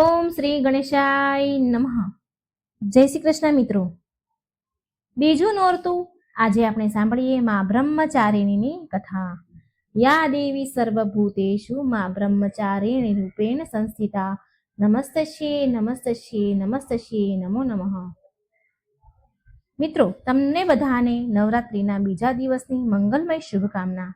ઓમ શ્રી ગણેશાય નમઃ. જય શ્રી કૃષ્ણ મિત્રો. બીજું નોરતું આજે આપણે સાંભળીએ મા બ્રહ્મચારિણીની કથા. યા દેવી સર્વભૂતેશુ મા બ્રહ્મચારિણી રૂપેણ સંસ્થિતા. નમસ્તશ્યે નમસ્તશ્યે નમસ્તશ્યે નમો નમઃ. મિત્રો, તમને બધાને નવરાત્રિના બીજા દિવસની મંગલમય શુભકામના.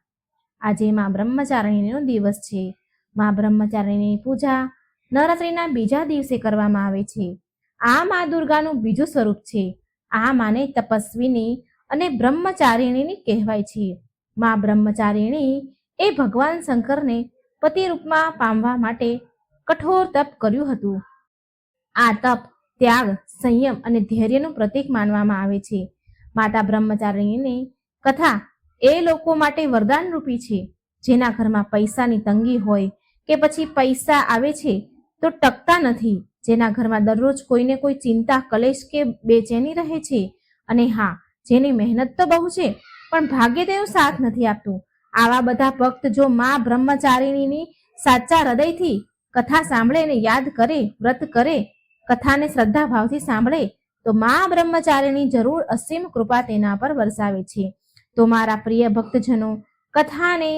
આજે મા બ્રહ્મચારિણીનો દિવસ છે. માં બ્રહ્મચારિણીની પૂજા નવરાત્રિના બીજા દિવસે કરવામાં આવે છે. આ મા દુર્ગાનું બીજું સ્વરૂપ છે. આ માને તપસ્વીની અને બ્રહ્મચારિણીની કહેવાય છે. મા બ્રહ્મચારિણી એ ભગવાન શંકરને પતિ રૂપમાં પામવા માટે કઠોર તપ કર્યું હતું. આ તપ ત્યાગ, સંયમ અને ધૈર્યનું પ્રતીક માનવામાં આવે છે. માતા બ્રહ્મચારિણીની કથા એ લોકો માટે વરદાન રૂપી છે. જેના ઘરમાં પૈસાની તંગી હોય કે પછી પૈસા આવે છે તો ટકતા નથી. જેના ઘરમાં દરરોજ કોઈને કોઈ ચિંતા, કલેશ કે બેચેની રહે છે. અને હા, જેની મહેનત તો બહુ છે, પણ ભાગ્ય તેનો સાથ નથી આપતું. આવા બધા ભક્ત જો મા બ્રહ્મચારિણીની સાચા હૃદયથી કથા સાંભળે અને યાદ કરે, વ્રત કરે, કથાને શ્રદ્ધા ભાવથી સાંભળે, તો મા બ્રહ્મચારિણી જરૂર અસીમ કૃપા તેના પર વરસાવે છે. તો મારા પ્રિય ભક્તજનો, કથાને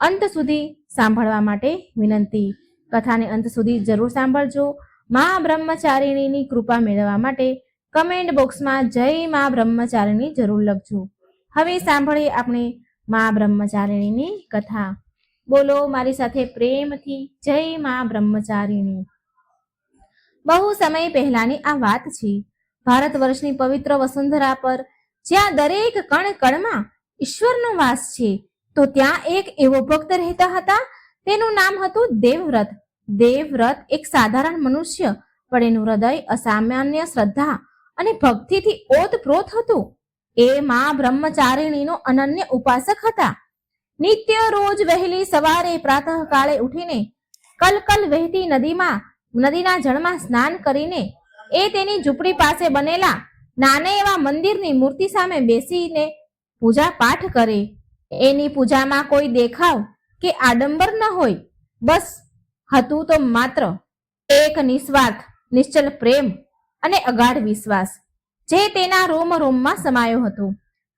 અંત સુધી સાંભળવા માટે વિનંતી. કથાને અંત સુધી જરૂર સાંભળજો. મા બ્રહ્મચારિણીની કૃપા મેળવવા માટે કમેન્ટ બોક્સમાં જય મા બ્રહ્મચારિણી જરૂર લખજો. હવે સાંભળીએ આપણે મા બ્રહ્મચારિણીની કથા. બોલો મારી સાથે પ્રેમથી જય મા બ્રહ્મચારિણી. બહુ સમય પહેલાની આ વાત છે. ભારત વર્ષની પવિત્ર વસુંધરા પર જ્યાં દરેક કણ કણમાં ઈશ્વરનો વાસ છે, તો ત્યાં એક એવો ભક્ત રહેતા હતા તેનું નામ હતું દેવવ્રત. દેવવ્રત એક સાધારણ મનુષ્ય, પણ એનું હૃદય અસામાન્ય શ્રદ્ધા અને ભક્તિથી ઓતપ્રોત હતું. એ માં બ્રહ્મચારિણીનો અનન્ય ઉપાસક હતા. નિત્ય રોજ વહેલી સવારે પ્રાતઃકાળે ઉઠીને કલકલ વહેતી નદીમાં, નદીના જળમાં સ્નાન કરીને એ તેની ઝૂંપડી પાસે બનેલા નાના એવા મંદિરની મૂર્તિ સામે બેસીને પૂજા પાઠ કરે. એની પૂજામાં કોઈ દેખાવ કે આડંબર ન હોય. બસ, હતું તો માત્ર એક નિસ્વાર્થ, નિશ્ચલ પ્રેમ અને અગાઢ વિશ્વાસ, જે તેના રોમ રોમમાં સમાયો હતો.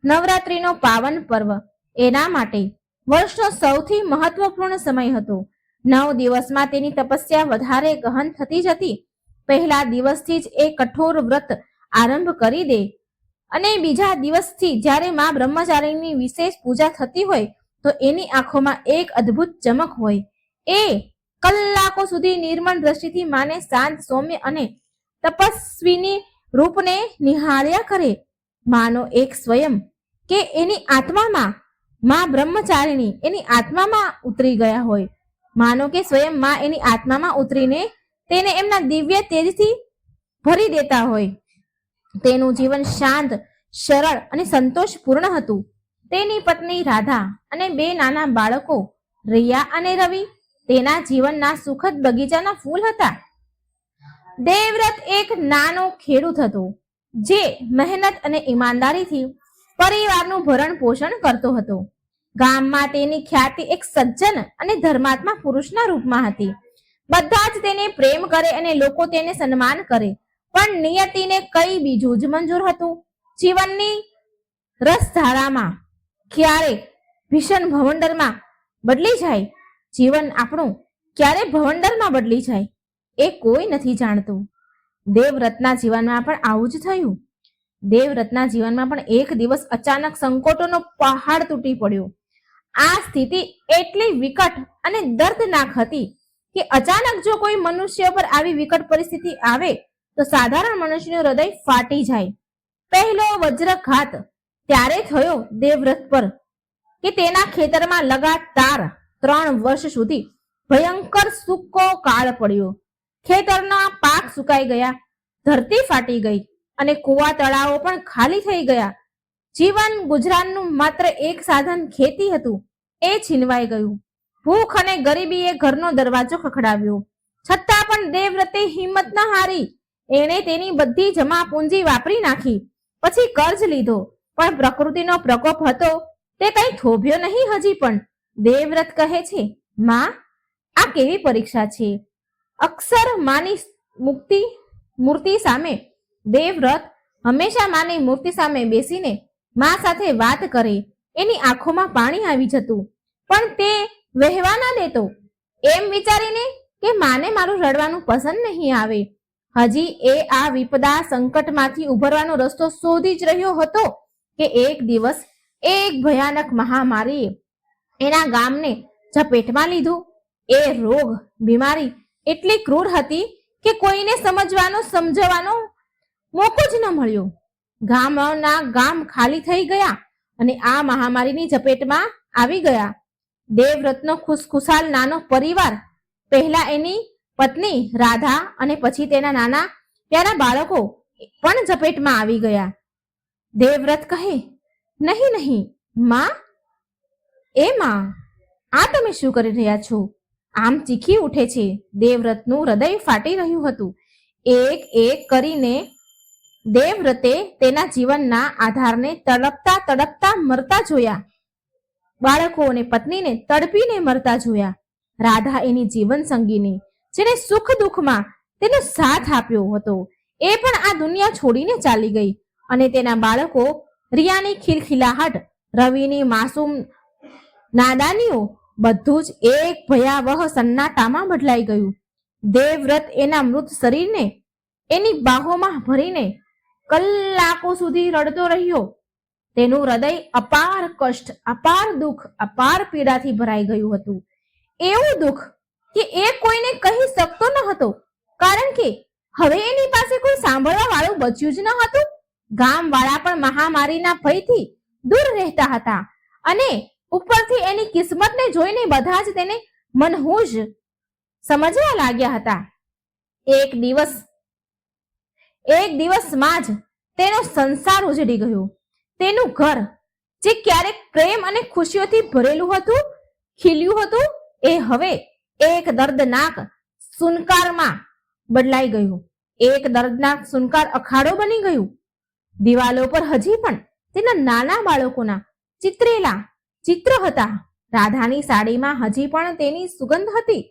નવરાત્રિનો પાવન પર્વ એના માટે વર્ષનો સૌથી મહત્વપૂર્ણ સમય હતો. નવ દિવસમાં તેની તપસ્યા વધારે ગહન થતી જતી. પહેલા દિવસથી જ એ કઠોર વ્રત આરંભ કરી દે અને બીજા દિવસથી જ્યારે મા બ્રહ્મચારીની વિશેષ પૂજા થતી હોય તો એની આંખોમાં એક અદ્ભુત ચમક હોય. એ કલાકો સુધી નિર્મળ દ્રષ્ટિથી માને શાંત સૌમ્ય અને તપસ્વીની રૂપને નિહાળ્યા કરે. માનો એક સ્વયં કે એની આત્મામાં માં બ્રહ્મચારિણી એની આત્મામાં ઉતરી ગયા હોય. માનો કે સ્વયં માં એની આત્મામાં ઉતરીને તેને એમના દિવ્ય તેજથી ભરી દેતા હોય. તેનું જીવન શાંત, સરળ અને સંતોષપૂર્ણ હતું. તેની પત્ની રાધા અને બે નાના બાળકો રિયા અને રવિ તેના જીવનના સુખદ બગીચાના ફૂલ હતા. દેવવ્રત એક નાનો ખેડૂત હતો, જે મહેનત અને ઈમાનદારીથી પરિવારનું ભરણ પોષણ કરતો હતો. ગામમાં તેની ખ્યાતિ એક સજ્જન અને ધર્માત્મા પુરુષના રૂપમાં હતી. બધા જ તેને પ્રેમ કરે અને લોકો તેને સન્માન કરે, પણ નિયતિને કઈ બીજું જ મંજૂર હતું. જીવનની રસધારામાં ક્યારેક ભીષણ ભવંડરમાં બદલી જાય? જીવન આપણું ક્યારે ભવંડરમાં બદલી જાય એ કોઈ નથી જાણતું. દેવરત્ના જીવનમાં પણ આવું જ થયું. દેવરત્ના જીવનમાં પણ એક દિવસ અચાનક સંકોટોનો પહાડ તૂટી પડ્યો. આ સ્થિતિ એટલી વિકટ અને દર્દનાક હતી કે અચાનક જો કોઈ મનુષ્ય પર આવી વિકટ પરિસ્થિતિ આવે તો સાધારણ મનુષ્યનું હૃદય ફાટી જાય. પહેલો વજ્રઘાત ત્યારે થયો દેવવ્રત પર કે તેના ખેતરમાં લગાતાર ત્રણ વર્ષ સુધી ભયંકર સૂકો કાળ પડ્યો. ખેતરના પાક સુકાઈ ગયા, ધરતી ફાટી ગઈ અને કુવા તળાવો પણ ખાલી થઈ ગયા. જીવન ગુજરાતનું માત્ર એક સાધન ખેતી હતું, એ છીનવાઈ ગયું. ભૂખ અને ગરીબીએ ઘરનો દરવાજો ખખડાવ્યો. છતાં પણ દેવવ્રતે હિંમત ન હારી. એણે તેની બધી જમા પૂંજી વાપરી નાખી, પછી કર્જ લીધો. પણ પ્રકૃતિનો પ્રકોપ હતો, તે કઈ થોભ્યો નહીં હજી પણ. દેવવ્રત કહે છે, માં, આ કેવી પરીક્ષા છે? અક્ષર માની મુક્તિ, મૂર્તિ સામે દેવવ્રત હંમેશા માની મૂર્તિ સામે બેસીને મા સાથે વાત કરે, એની આંખોમાં પાણી આવી જતું. પણ તે વહેવા ના દેતો, એમ વિચારીને કે માને મારું રડવાનું પસંદ નહીં આવે. હજી એ આ વિપદા સંકટમાંથી ઉભરવાનો રસ્તો શોધી જ રહ્યો હતો. કે એક દિવસ એક ભયાનક મહામારીએ એના ગામને ઝપેટમાં લીધું. એ રોગ, બીમારી એટલી ક્રૂર હતી કે કોઈને સમજવાનો સમજવાનો મોકો જ ન મળ્યો. ગામના ગામ ખાલી થઈ ગયા અને આ મહામારીની ઝપેટમાં આવી ગયા. દેવવ્રતનો ખુશખુશાલ નાનો પરિવાર, પહેલા એની પત્ની રાધા અને પછી તેના નાના, પ્યારા બાળકો પણ ઝપેટમાં આવી ગયા. દેવવ્રત કહે, નહીં નહીં, માં, એ માં, આ તમે શું કરી રહ્યા છો? આમ ચીખી ઉઠે છે. દેવવ્રતનું હૃદય ફાટી રહ્યું હતું. એક એક કરીને દેવવ્રતે તેના જીવનના આધારને તડપતા તડપતા મરતા જોયા. બાળકો અને પત્નીને તડપીને મરતા જોયા. રાધા એની જીવન સંગીની જેને સુખ દુઃખમાં તેનો સાથ આપ્યો હતો. એ પણ આ દુનિયા છોડીને ચાલી ગઈ. અને તેના બાળકો રિયાની ખિલખિલાહટ, રવિની માસૂમ નાદાનીઓ, બધું જ એક ભયાવહ સન્નાટામાં બદલાઈ ગયું. દેવવ્રત એના મૃત શરીરને એની બાહોમાં ભરીને કલાકો સુધી રડતો રહ્યો. તેનું હૃદય અપાર કષ્ટ, અપાર દુઃખ, અપાર પીડાથી ભરાઈ ગયું હતું. એવું દુઃખ કે એ કોઈને કહી શકતો ન હતો. કારણ કે હવે એની પાસે કોઈ સાંભળવા વાળું બચ્યું જ ન હતું. ગામવાળા પણ મહામારીના ભયથી દૂર રહેતા હતા અને ઉપરથી એની કિસ્મતને જોઈને બધા જ તેને મનહૂજ સમજવા લાગ્યા હતા. એક દિવસ, એક દિવસમાં જ તેનો સંસાર ઉજડી ગયો. તેનું ઘર, જે ક્યારેક પ્રેમ અને ખુશીઓથી ભરેલું હતું, ખીલ્યું હતું, એ હવે એક દર્દનાક સુનકારમાં બદલાઈ ગયું. એક દર્દનાક સુનકાર અખાડો બની ગયું. દિવાલો પર હજી પણ તેના નાના બાળકોના ચિત્રેલા ચિત્ર હતા. રાધાની સાડીમાં હજી પણ તેની સુગંધ હતી.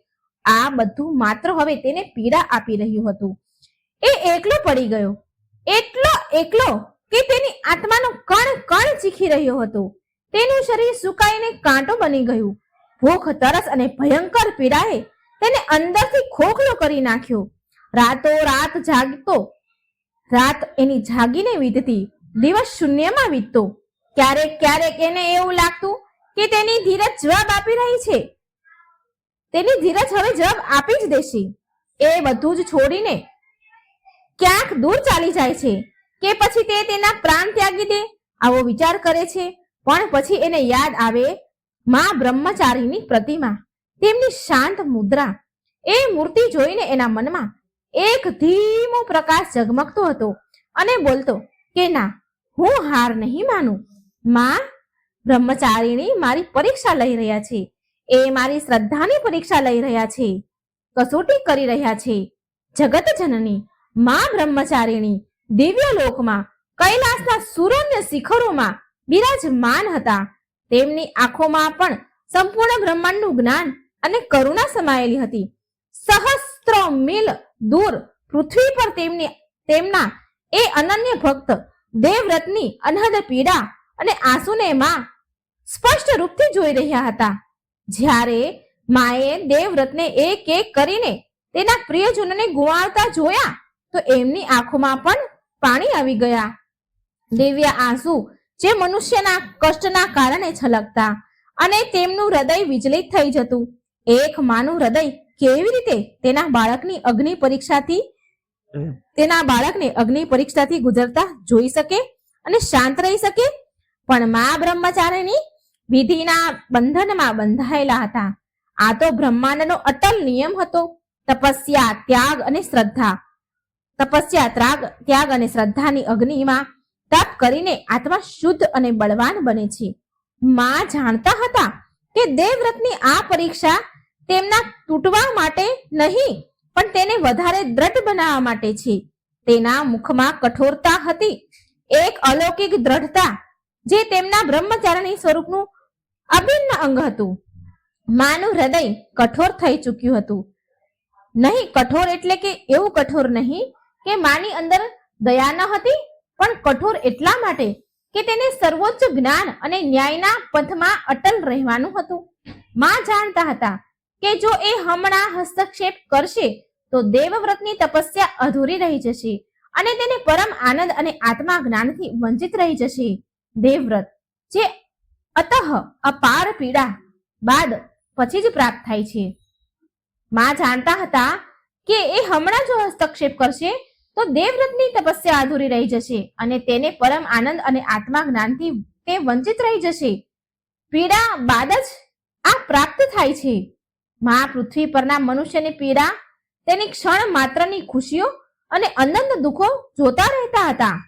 આ બધું માત્ર હવે તેને પીડા આપી રહ્યું હતું. એ એકલો પડી ગયો. એટલો એકલો કે તેની આત્માનો કણ કણ ચીખી રહ્યો હતો. તેનું શરીર સુકાઈને કાંટો બની ગયું. ભૂખ, તરસ અને ભયંકર પીડાએ તેને અંદરથી ખોખલો કરી નાખ્યો. રાતો રાત જાગતો રાત એની જાગીને વીતતી, દિવસ શૂન્યમાં વીતતો. ક્યારેક ક્યારેક એને એવું લાગતું કે તેની ધીરજ જવાબ આપી રહી છે. તેની ધીરજ હવે જવાબ આપી જ દેશે. એ બધું જ છોડીને ક્યાંક દૂર ચાલી જાય છે કે પછી તે તેના પ્રાણ ત્યાગી દે, આવો વિચાર કરે છે. પણ પછી એને યાદ આવે મા બ્રહ્મચારીની પ્રતિમા, તેમની શાંત મુદ્રા. એ મૂર્તિ જોઈને એના મનમાં એક ધીમો પ્રકાશ ઝગમગતો હતો અને બોલતો, કે ના, હું હાર નહીં માનું. માં, બ્રહ્મચારીણી મારી પરીક્ષા લઈ રહ્યા છે. એ મારી શ્રદ્ધાની પરીક્ષા લઈ રહ્યા છે. કસોટી કરી રહ્યા છે. જગત જનની માં બ્રહ્મચારીણી દિવ્ય લોકમાં કૈલાસના સુરમ્ય શિખરોમાં બિરાજમાન હતા. તેમની આંખોમાં પણ સંપૂર્ણ બ્રહ્માંડનું જ્ઞાન અને કરુણા સમાયેલી હતી. મીલ દૂર પૃથ્વી પર તેમની, તેમના એ અનન્ય ભક્ત, દેવવ્રતની અનહદ પીડા અને આંસુને માં સ્પષ્ટ રૂપથી જોઈ રહ્યા હતા. જ્યારે માએ દેવવ્રતને એક એક કરીને તેના પ્રિયજનોને ગુવાળતા જોયા, તો એમની આંખોમાં પણ પાણી આવી ગયા. દિવ્ય આંસુ જે મનુષ્યના કષ્ટના કારણે છલકતા અને તેમનું હૃદય વિચલિત થઈ જતું. એક માનું હૃદય કેવી રીતે તેના બાળકની અગ્નિ પરીક્ષાથી તેના બાળકને અગ્નિ પરીક્ષાથી ગુજરતા જોઈ શકે અને શાંત રહી શકે? પણ મા બ્રહ્મચારીની વિધિના બંધનમાં બંધાયેલા હતા. આ તો બ્રહ્માંડનો અટલ નિયમ હતો. તપસ્યા ત્યાગ અને શ્રદ્ધા. તપસ્યા ત્રાગ ત્યાગ અને શ્રદ્ધાની અગ્નિમાં તપ કરીને આત્મા શુદ્ધ અને બળવાન બને છે. માં જાણતા હતા કે દેવવ્રતની આ પરીક્ષા તેમના તૂટવા માટે નહીં, પણ તેને વધારે દ્રઢ બનાવવા માટે છે. તેના મુખમાં કઠોરતા હતી. એક અલૌકિક દ્રઢતા, જે તેમના બ્રહ્મચારણી સ્વરૂપનું અભિન્ન અંગ હતું. માનું હૃદય કઠોર થઈ ચૂક્યું હતું. નહીં, કઠોર એટલે કે એવું કઠોર નહીં કે માની અંદર દયા ન હતી, પણ કઠોર એટલા માટે કે તેને સર્વોચ્ચ જ્ઞાન અને ન્યાયના પથમાં અટલ રહેવાનું હતું. માં જાણતા હતા કે જો એ હમણાં હસ્તક્ષેપ કરશે, તો દેવવ્રતની તપસ્યા અધૂરી રહી જશે અને તેને પરમ આનંદ અને આત્મા જ્ઞાનથી વંચિત રહી જશે. દેવવ્રત, જે અતઃ અપાર પીડા બાદ પછી જ પ્રાપ્ત થાય છે. માં જાણતા હતા કે એ હમણાં જો હસ્તક્ષેપ કરશે, તો દેવવ્રતની તપસ્યા અધૂરી રહી જશે અને તેને પરમ આનંદ અને આત્મા જ્ઞાનથી તે વંચિત રહી જશે. પીડા બાદ જ આ પ્રાપ્ત થાય છે. મા પૃથ્વી પરના મનુષ્યની પીડા, તેની ક્ષણ માત્રની ખુશીઓ અને અનંત દુઃખો જોતા રહેતા હતા.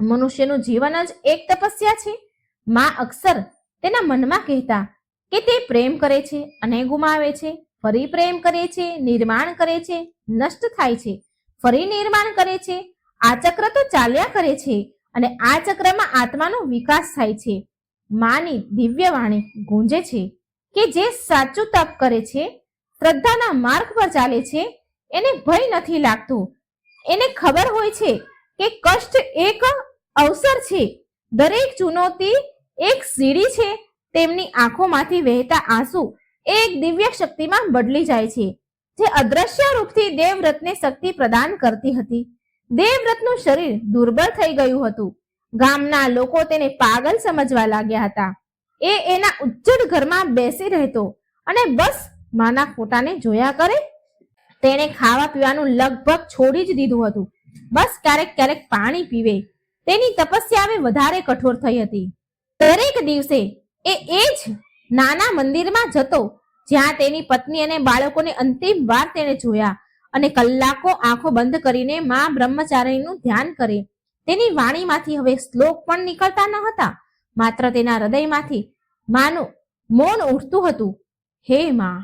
મનુષ્યનું જીવન જ એક તપસ્યા છે. મા અક્ષર તેના મનમાં કહેતા કે તે પ્રેમ કરે છે અને ગુમાવે છે, ફરી પ્રેમ કરે છે, નિર્માણ કરે છે, નષ્ટ થાય છે, ફરી નિર્માણ કરે છે, આ ચક્ર તો ચાલ્યા કરે છે અને આ ચક્રમાં આત્માનો વિકાસ થાય છે. માની દિવ્ય વાણી ગુંજે છે. કે જે સાચું તપ કરે છે, શ્રદ્ધાના માર્ગ પર ચાલે છે, એને ભય નથી લાગતું. એને ખબર હોય છે કે કષ્ટ એક અવસર છે. દરેક ચુનૌતી એક સીડી છે. તેમની આંખોમાંથી વહેતા આંસુ એક દિવ્ય શક્તિમાં બદલી જાય છે, જે અદ્રશ્ય રૂપથી દેવવ્રતને શક્તિ પ્રદાન કરતી હતી. દેવવ્રતનું શરીર દુર્બળ થઈ ગયું હતું. ગામના લોકો તેને પાગલ સમજવા લાગ્યા હતા. એ એના ઉજ્જડ ઘરમાં બેસી રહેતો અને બસ માના ફોટાને જોયા કરે. તેણે ખાવા પીવાનું લગભગ છોડી જ દીધું હતું. બસ ક્યારેક ક્યારેક પાણી પીવે. તેની તપસ્યા હવે વધારે કઠોર થઈ હતી. દરેક દિવસે એ એ જ નાના મંદિરમાં જતો, જ્યાં તેની પત્ની અને બાળકોને અંતિમ વાર તેણે જોયા અને કલાકો આંખો બંધ કરીને મા બ્રહ્મચારીનું ધ્યાન કરે. તેની વાણીમાંથી હવે શ્લોક પણ નીકળતા ન હતા. માત્ર તેના હૃદયમાંથી માનું, મૌન ઉઠતું હતું. હે માં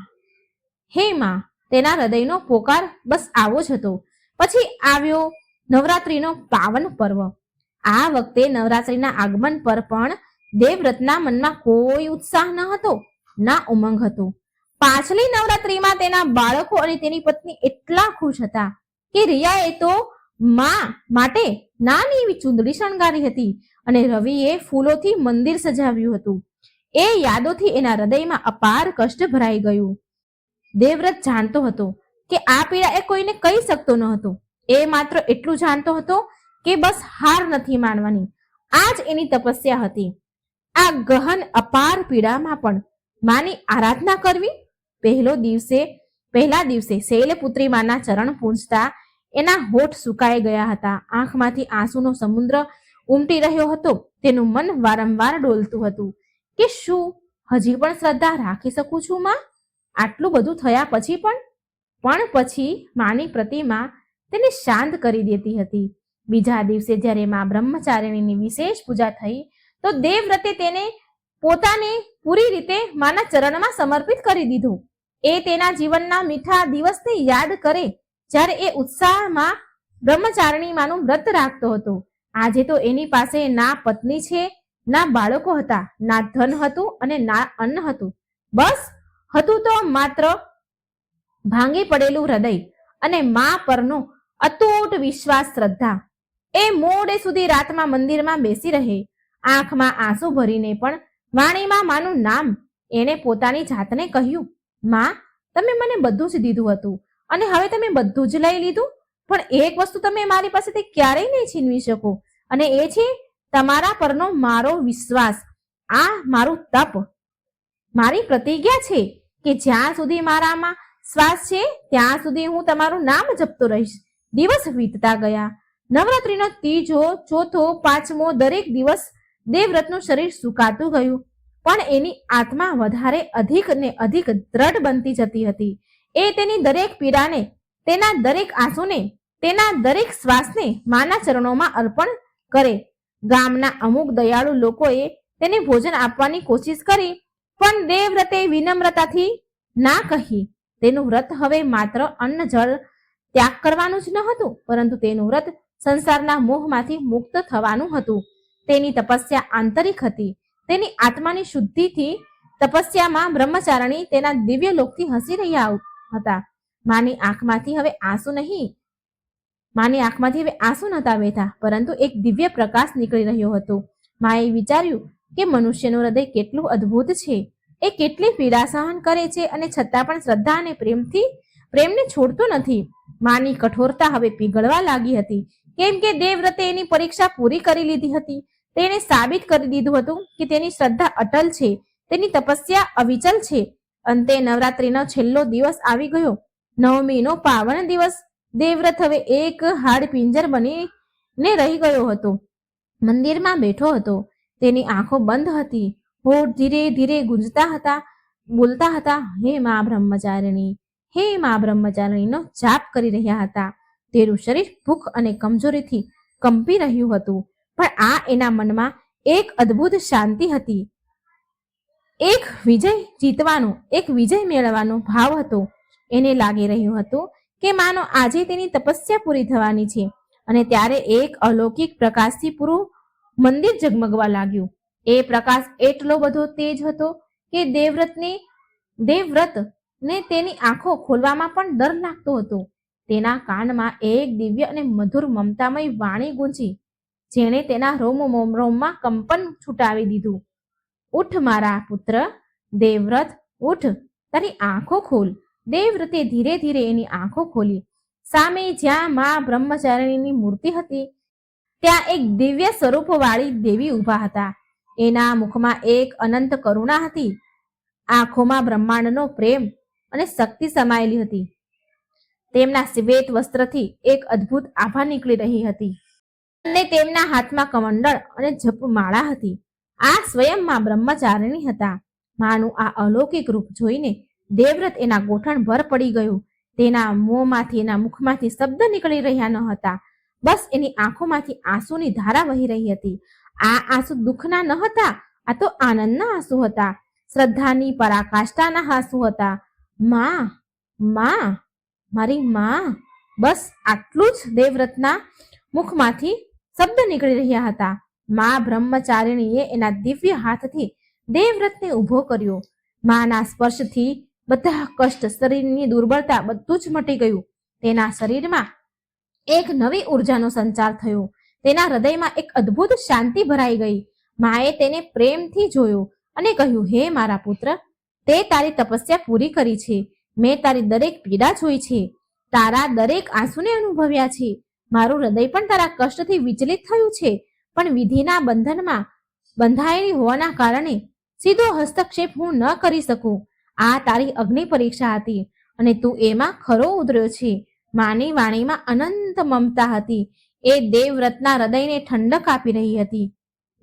હે માં, તેના હૃદયનો પોકાર બસ આવો જ હતો. પછી આવ્યો નવરાત્રીનો પાવન પર્વ. આ વખતે નવરાત્રીના આગમન પર પણ દેવવ્રતના મનમાં કોઈ ઉત્સાહ ન હતો, ના ઉમંગ હતો. પાછલી નવરાત્રીમાં તેના બાળકો અને તેની પત્ની એટલા ખુશ હતા કે રિયાએ તો માં માટે નાની એવી ચૂંદડી શણગારી હતી અને રવિએ ફૂલોથી મંદિર સજાવ્યું હતું. એ યાદોથી એના હૃદયમાં અપાર કષ્ટ ભરાઈ ગયું. દેવવ્રત જાણતો હતો કે આ પીડા એ કોઈને કહી શકતો ન હતો. એ માત્ર એટલું જાણતો હતો કે બસ હાર નથી માનવાની. આ જ એની તપસ્યા હતી. આ ગહન અપાર પીડામાં પણ માની આરાધના કરવી? પહેલો દિવસે, પહેલા દિવસે શૈલપુત્રી માના ચરણ પૂંજતા એના હોઠ સુકાઈ ગયા હતા. આંખમાંથી આંસુનો સમુદ્ર ઉમટી રહ્યો હતો. તેનું મન વારંવાર ડોલતું હતું. કે શું? હજી પણ શ્રદ્ધા રાખી શકું છું માં? આટલું બધું થયા પછી પણ? પણ પછી માની પ્રતિમા તેને શાંત કરી દેતી હતી. બીજા દિવસે જ્યારે મા બ્રહ્મચારિણીની વિશેષ પૂજા થઈ, તો દેવવ્રતે તેને પોતાને પૂરી રીતે માના ચરણમાં સમર્પિત કરી દીધું. એ તેના જીવનના મીઠા દિવસને યાદ કરે જ્યારે એ ઉત્સાહમાં બ્રહ્મચારિણી માનું વ્રત રાખતો હતો. આજે તો એની પાસે ના પત્ની છે ના બાળકો હતા, ના ધન હતું અને ના અન્ન હતું. બસ હતું તો માત્ર ભાંગી પડેલું હૃદય અને મા પરનો અતૂટ વિશ્વાસ શ્રદ્ધા. એ મોડે સુધી રાતમાં મંદિરમાં બેસી રહે. આંખમાં આંસુ ભરીને પણ વાણીમાં માનું નામ એણે પોતાની જાતને કહ્યું, માં, તમે મને બધું જ દીધું હતું અને હવે તમે બધું જ લઈ લીધું. પણ એક વસ્તુ તમે મારી પાસેથી ક્યારેય નહીં છીનવી શકો. અને એ છે તમારા પરનો મારો વિશ્વાસ. આ મારું તપ. મારી પ્રતિજ્ઞા છે કે જ્યાં સુધી મારામાં શ્વાસ છે, ત્યાં સુધી હું તમારું નામ જપતો રહીશ. દિવસ વીતતા ગયા. નવરાત્રીનો ત્રીજો, ચોથો, પાંચમો દરેક દિવસ દેવવ્રતનું શરીર સુકાતું ગયું. પણ એની આત્મા વધારે અધિક ને અધિક દ્રઢ બનતી જતી હતી. એ તેની દરેક પીડાને, તેના દરેક આંસુને, તેના દરેક શ્વાસને માના ચરણોમાં અર્પણ કરે. ગામના અમુક દયાળુ લોકોએ તેને ભોજન આપવાની કોશિશ કરી, પણ દેવવ્રતે વિનમ્રતાથી ના કહી. તેનું વ્રત હવે માત્ર અન્ન જળ ત્યાગ કરવાનું જ ન હતું, પરંતુ તેનું વ્રત સંસારના મોહમાંથી મુક્ત થવાનું હતું. તેની તપસ્યા આંતરિક હતી. તેની આત્માની શુદ્ધિથી તપસ્યામાં બ્રહ્મચારણી તેના દિવ્ય લોકથી હસી રહ્યા હતા. માની આંખમાંથી હવે આંસુ નહીં માની આંખમાંથી હવે આંસુ નહોતા વહેતા, પરંતુ એક દિવ્ય પ્રકાશ નીકળી રહ્યો હતો. માએ વિચાર્યું કે મનુષ્યનું હૃદય કેટલું અદ્ભુત છે. એ કેટલી પીડા સહન કરે છે અને છતાં પણ શ્રદ્ધા અને પ્રેમથી, પ્રેમને છોડતો નથી. માની કઠોરતા હવે પીગળવા લાગી હતી. કેમ કે દેવવ્રતે એની પરીક્ષા પૂરી કરી લીધી હતી. તેણે સાબિત કરી દીધું હતું કે તેની શ્રદ્ધા અટલ છે. તેની તપસ્યા અવિચલ છે. અંતે નવરાત્રીનો છેલ્લો દિવસ આવી ગયો. નવમીનો પાવન દિવસ દેવવ્રત હવે એક હાડ પિંજર બનીને રહી ગયો હતો. મંદિરમાં બેઠો હતો. તેની આંખો બંધ હતી. હોઠ ધીરે ધીરે ગુંજતા હતા, બોલતા હતા, હે મા બ્રહ્મચારિણી, હે મા બ્રહ્મચારિણીનો જાપ કરી રહ્યા હતા. તેનું શરીર ભૂખ અને કમજોરીથી કંપી રહ્યું હતું. પણ આ એના મનમાં એક અદ્ભુત શાંતિ હતી. એક વિજય જીતવાનો, એક વિજય મેળવવાનો ભાવ હતો. એને લાગી રહ્યું હતું કે માનો આજે તેની તપસ્યા પૂરી થવાની છે અને ત્યારે એક અલૌકિક પ્રકાશથી પૂરું મંદિર ઝગમગવા લાગ્યું. એ પ્રકાશ એટલો બધો તેજ હતો કે દેવવ્રતને દેવવ્રત ને તેની આંખો ખોલવામાં પણ ડર લાગતો હતો. તેના કાનમાં એક દિવ્ય અને મધુર મમતામય વાણી ગુંજી, જેણે તેના રોમ રોમમાં કંપન છૂટાવી દીધું. ઉઠ મારા પુત્ર, દેવવ્રત, ઉઠ, તારી આંખો ખોલ. દેવવ્રતે ધીરે ધીરે એની આંખો ખોલી. સામે જ્યાં મા બ્રહ્મચારિણીની મૂર્તિ હતી, ત્યાં એક દિવ્ય સ્વરૂપવાળી દેવી ઊભા હતા. એના મુખમાં એક અનંત કરુણા હતી. આંખોમાં બ્રહ્માંડનો પ્રેમ અને શક્તિ સમાયેલી હતી. તેમના શ્વેત વસ્ત્રથી એક અદ્ભુત આભા નીકળી રહી હતી. અને તેમના હાથમાં કમંડળ અને જપમાળા હતી. આ સ્વયંમાં બ્રહ્મચારિણી હતા. માનું આ અલૌકિક રૂપ જોઈને દેવવ્રત એના ગોઠણ ભર પડી ગયું. તેના મોંમાંથી, એના મુખમાંથી શબ્દ નીકળી રહ્યા ન હતા. બસ એની આંખોમાંથી આંસુની ધારા વહી રહી હતી. આ આંસુ દુઃખના ન હતા, આ તો આનંદના આંસુ હતા. શ્રદ્ધાની પરાકાષ્ઠાના આંસુ હતા. માં માં, મારી માં. બસ આટલું જ દેવવ્રતના મુખમાંથી શબ્દ નીકળી રહ્યા હતા. મા બ્રહ્મચારિણીએ એના દિવ્ય હાથથી દેવવ્રતને ઊભો કર્યો. માના સ્પર્શથી બધા કષ્ટ શરીરની દુર્બળતા બધું જ મટી ગયું. તેના શરીરમાં એક નવી ઉર્જાનો સંચાર થયો. તેના હૃદયમાં એક અદ્ભુત શાંતિ ભરાઈ ગઈ. માએ તેને પ્રેમથી જોયો અને કહ્યું, હે મારા પુત્ર, તે તારી તપસ્યા પૂરી કરી છે. મેં તારી દરેક પીડા જોઈ છે. તારા દરેક આંસુને અનુભવ્યા છે. મારું હૃદય પણ તારા કષ્ટથી વિચલિત થયું છે. પણ વિધિના બંધનમાં બંધાયેલી હોવાના કારણે સીધો હસ્તક્ષેપ હું ન કરી શકું. આ તારી અગ્નિ પરીક્ષા હતી અને તું એમાં ખરો ઉતર્યો છે. માની વાણીમાં અનંત મમતા હતી. એ દેવવ્રતના હૃદયને ઠંડક આપી રહી હતી.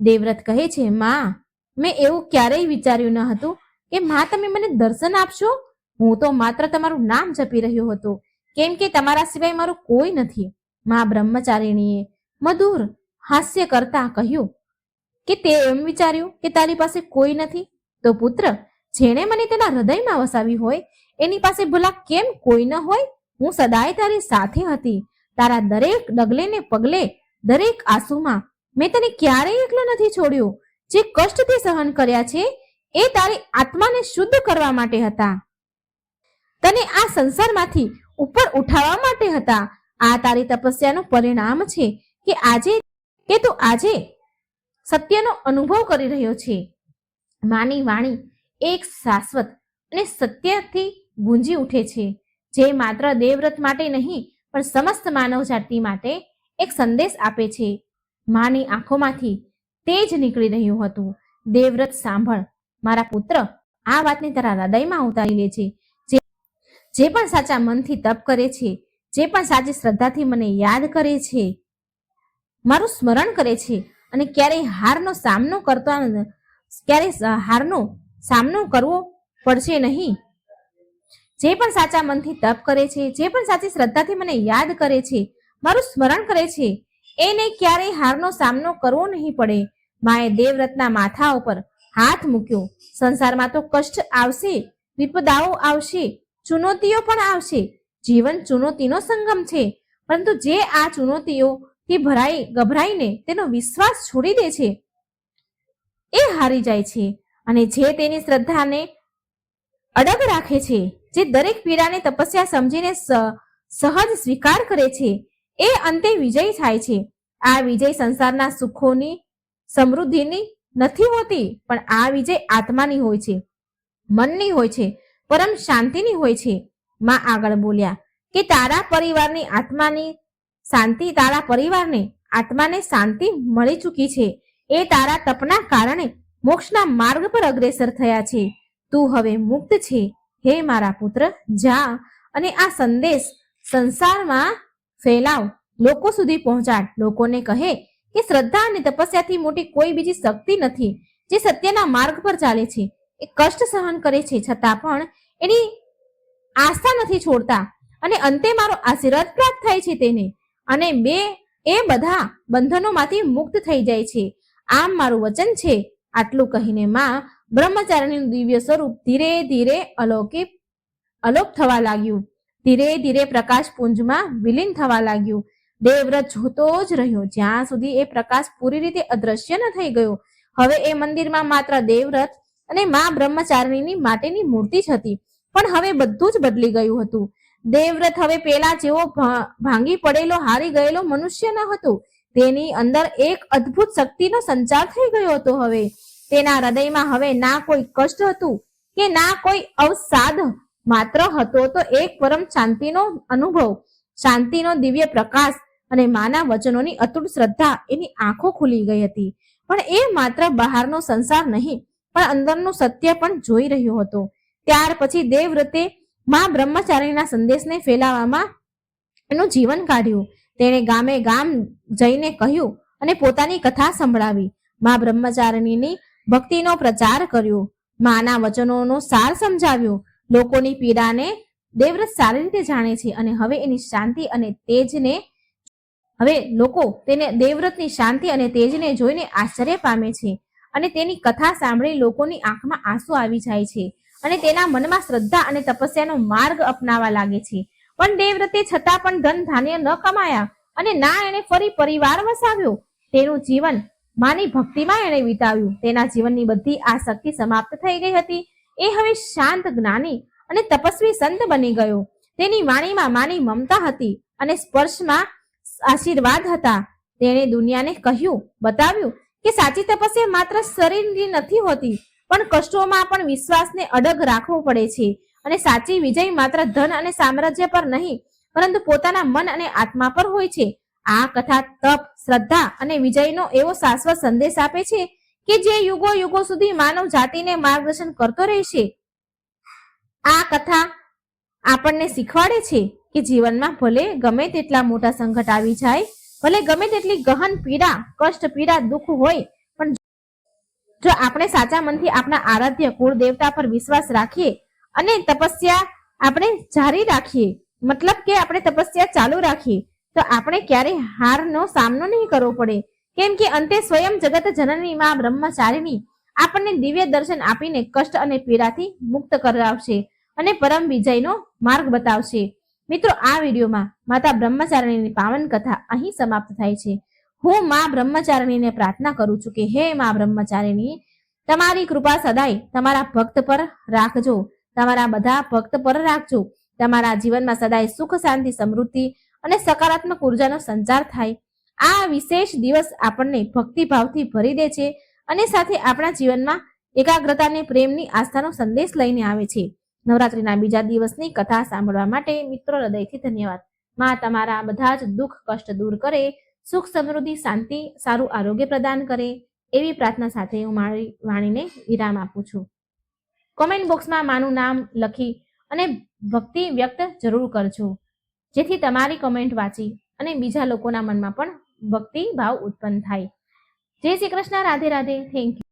દેવવ્રત કહે છે, માં, મેં એવું ક્યારેય વિચાર્યું ન હતું કે માં તમે મને દર્શન આપશો. હું તો માત્ર તમારું નામ જપી રહ્યો હતો. કેમ કે તમારા સિવાય મારું કોઈ નથી. મા બ્રહ્મચારિણીએ મધુર હાસ્ય કરતા કહ્યું, કે તે એમ વિચાર્યું કે તારી પાસે કોઈ નથી? તો પુત્ર જેણે મને તેના હૃદયમાં વસાવી હોય, એની પાસે ભલા કેમ કોઈ ન હોય? હું સદાય તારી સાથે હતી. તારા દરેક ડગલે ને પગલે, દરેક આંસુમાં મેં તને ક્યારેય એકલો નથી છોડ્યો. જે કષ્ટ તે સહન કર્યા છે, એ તારી આત્માને શુદ્ધ કરવા માટે હતા. તને આ સંસારમાંથી ઉપર ઉઠાવવા માટે હતા. આ તારી તપસ્યાનું પરિણામ છે કે આજે, કે તું આજે સત્યનો અનુભવ કરી રહ્યો છે. માની વાણી એક શાશ્વત અને સત્યથી ગુંજી ઉઠે છે. જે માત્ર દેવવ્રત માટે નહીં, પણ સમસ્ત માનવ જાતિ માટે એક સંદેશ આપે છે. માની આંખોમાંથી તેજ નીકળી રહ્યું હતું. દેવવ્રત સાંભળ, મારા પુત્ર, આ વાતને તારા હૃદયમાં ઉતારી લે છે. જે જે પણ સાચા મનથી તપ કરે છે, જે પણ સાચી શ્રદ્ધાથી મને યાદ કરે છે, મારું સ્મરણ કરે છે અને ક્યારેય હારનો સામનો કરતા ક્યારેય હારનો સામનો કરવો પડશે નહીં. જે પણ સાચા મનથી તપ કરે છે, જે પણ સાચી શ્રદ્ધાથી મને યાદ કરે છે, મારું સ્મરણ કરે છે, એને ક્યારેય હારનો સામનો કરવો નહીં પડે. માએ દેવવ્રતના માથા ઉપર હાથ મૂક્યો. સંસારમાં તો કષ્ટ આવશે, વિપદાઓ આવશે, ચુનૌતીઓ પણ આવશે. જીવન ચુનૌતીનો સંગમ છે, પરંતુ જે આ ચુનૌતીઓથી ભરાઈ ગભરાઈને તેનો વિશ્વાસ છોડી દે છે, એ હારી જાય છે. અને જે તેની શ્રદ્ધાને અડગ રાખે છે, જે દરેક પીડાને તપસ્યા સમજીને સહજ સ્વીકાર કરે છે, એ અંતે વિજય થાય છે. આ વિજય સંસારના સુખોની સમૃદ્ધિની નથી હોતી, પણ આ વિજય આત્માની હોય છે, મનની હોય છે, પરમ શાંતિની હોય છે. માં આગળ બોલ્યા કે તારા પરિવારની આત્માની શાંતિ, તારા પરિવારને આત્માને શાંતિ મળી ચૂકી છે. એ તારા તપના કારણે મોક્ષના માર્ગ પર અગ્રેસર થયા છે. તું હવે મુક્ત છે. હે મારા પુત્ર, જા અને આ સંદેશ સંસારમાં ફેલાવ. લોકો સુધી પહોંચાડ. લોકોને કહે કે શ્રદ્ધા અને તપસ્યાથી મોટી કોઈ બીજી શક્તિ નથી જે સત્યના માર્ગ પર ચાલે છે. એ કષ્ટ સહન કરે છે. છતાં પણ એની આસ્થા નથી છોડતા. અને અંતે મારો આશીર્વાદ પ્રાપ્ત થાય છે તેને. અને બે એ બધા બંધનોમાંથી મુક્ત થઈ જાય છે. આમ મારું વચન છે. આટલું કહીને માં બ્રહ્મચારીનું દિવ્ય સ્વરૂપ ધીરે ધીરે અલૌકિક અલોપ થવા લાગ્યું. ધીરે ધીરે પ્રકાશ પુંજમાં વિલીન થવા લાગ્યું. દેવવ્રત જોતો જ રહ્યો. જ્યાં સુધી એ પ્રકાશ પૂરી રીતે અદ્રશ્ય ન થઈ ગયો. હવે એ મંદિરમાં માત્ર દેવવ્રત અને મા બ્રહ્મચારીની માટેની મૂર્તિ જ હતી. પણ હવે બધું જ બદલી ગયું હતું. દેવવ્રત હવે પેલા જેવો ભાંગી પડેલો, હારી ગયેલો મનુષ્ય ન હતો. તેની અંદર એક અદ્ભુત શક્તિનો સંચાર થઈ ગયો હતો હવે. તેના હૃદયમાં હવે ના કોઈ કષ્ટ હતું કે ના કોઈ અવસાદ. માત્ર હતો તો એક પરમ શાંતિનો અનુભવ. શાંતિનો દિવ્ય પ્રકાશ અને માના વચનોની અતૂટ શ્રદ્ધા એની આંખો ખુલી ગઈ હતી. પણ એ માત્ર બહારનો સંસાર નહીં, પણ અંદરનું સત્ય પણ જોઈ રહ્યો હતો. ત્યાર પછી દેવવ્રતે મા બ્રહ્મચારીના સંદેશને ફેલાવવામાં એનું જીવન કાઢ્યું. તેણે ગામે ગામ જઈને કહ્યું અને પોતાની કથા સંભળાવી. મા બ્રહ્મચારિણીની ભક્તિનો પ્રચાર કર્યો. માના વચનોનો સાર સમજાવ્યો. લોકોની પીડાને દેવવ્રત સારી રીતે જાણે છે અને હવે એની શાંતિ અને તેજને હવે લોકો તેને દેવવ્રતની શાંતિ અને તેજને જોઈને આશ્ચર્ય પામે છે અને તેની કથા સાંભળી લોકોની આંખમાં આંસુ આવી જાય છે અને તેના મનમાં શ્રદ્ધા અને તપસ્યાનો માર્ગ અપનાવવા લાગે છે. પણ દેવવ્રતે છતાં પણ ધન ધાન્ય ન કમાયા અને ના એણે ફરી પરિવાર વસાવ્યો. તેનું જીવન માની ભક્તિમાં એણે વિતાવ્યું. તેના જીવનની બધી આસક્તિ સમાપ્ત થઈ ગઈ હતી. એ હવે શાંત જ્ઞાની અને તપસ્વી સંત બની ગયો. તેની વાણીમાં માની મમતા હતી અને સ્પર્શમાં આશીર્વાદ હતા. તેણે દુનિયાને કહ્યું, બતાવ્યું કે સાચી તપસ્યા માત્ર શરીરની નથી હોતી, પણ કષ્ટોમાં પણ વિશ્વાસને અડગ રાખવો પડે છે. અને સાચી વિજય માત્ર ધન અને સામ્રાજ્ય પર નહીં, પરંતુ પોતાના મન અને આત્મા પર હોય છે. આ કથા તપ, શ્રદ્ધા અને વિજયનો એવો શાશ્વત સંદેશ આપે છે કે જે યુગો યુગો સુધી માનવ જાતિને માર્ગદર્શન કરતો રહેશે આ કથા આપણને શીખવાડે છે કે જીવનમાં ભલે ગમે તેટલા મોટા સંકટ આવી જાય, ભલે ગમે તેટલી ગહન પીડા, કષ્ટ પીડા, દુઃખ હોય, પણ જો આપણે સાચા મનથી આપણા આરાધ્ય કુળ દેવતા પર વિશ્વાસ રાખીએ અને તપસ્યા આપણે જારી રાખીએ. મતલબ કે આપણે તપસ્યા ચાલુ રાખીએ. તો આપણે ક્યારેય હારનો સામનો નહીં કરવો પડે. કેમ કે અંતે સ્વયં જગત જનની માં બ્રહ્મચારીની આપણને દિવ્ય દર્શન આપીને કષ્ટ અને પીડાથી મુક્ત કરાવશે અને પરમ વિજયનો માર્ગ બતાવશે. મિત્રો, આ વિડીયોમાં માતા બ્રહ્મચારિણીની પાવન કથા અહીં સમાપ્ત થાય છે. હું માં બ્રહ્મચારિણીને પ્રાર્થના કરું છું કે, હે માં બ્રહ્મચારિણી, તમારી કૃપા સદાય તમારા ભક્ત પર રાખજો. તમારા બધા ભક્ત પર રાખજો. તમારા જીવનમાં સદાય સુખ, શાંતિ, સમૃદ્ધિ અને સકારાત્મક ઉર્જાનો સંચાર થાય. આ વિશેષ દિવસ આપણને ભક્તિભાવથી ભરી દે છે અને સાથે આપણા જીવનમાં એકાગ્રતાને, પ્રેમની આસ્થાનો સંદેશ લઈને આવે છે. નવરાત્રીના બીજા દિવસની કથા સાંભળવા માટે મિત્રો હૃદયથી ધન્યવાદ. માં તમારા બધા જ દુઃખ, કષ્ટ દૂર કરે, સુખ, સમૃદ્ધિ, શાંતિ, સારું આરોગ્ય પ્રદાન કરે. એવી પ્રાર્થના સાથે હું મારી વાણીને વિરામ આપું છું. કોમેન્ટ બોક્સમાં માનું નામ લખી અને ભક્તિ વ્યક્ત જરૂર કરજો. જેથી તમારી કોમેન્ટ વાંચી અને બીજા લોકોના મનમાં પણ ભક્તિ ભાવ ઉત્પન્ન થાય. જય શ્રી કૃષ્ણ, રાધે રાધે. Thank you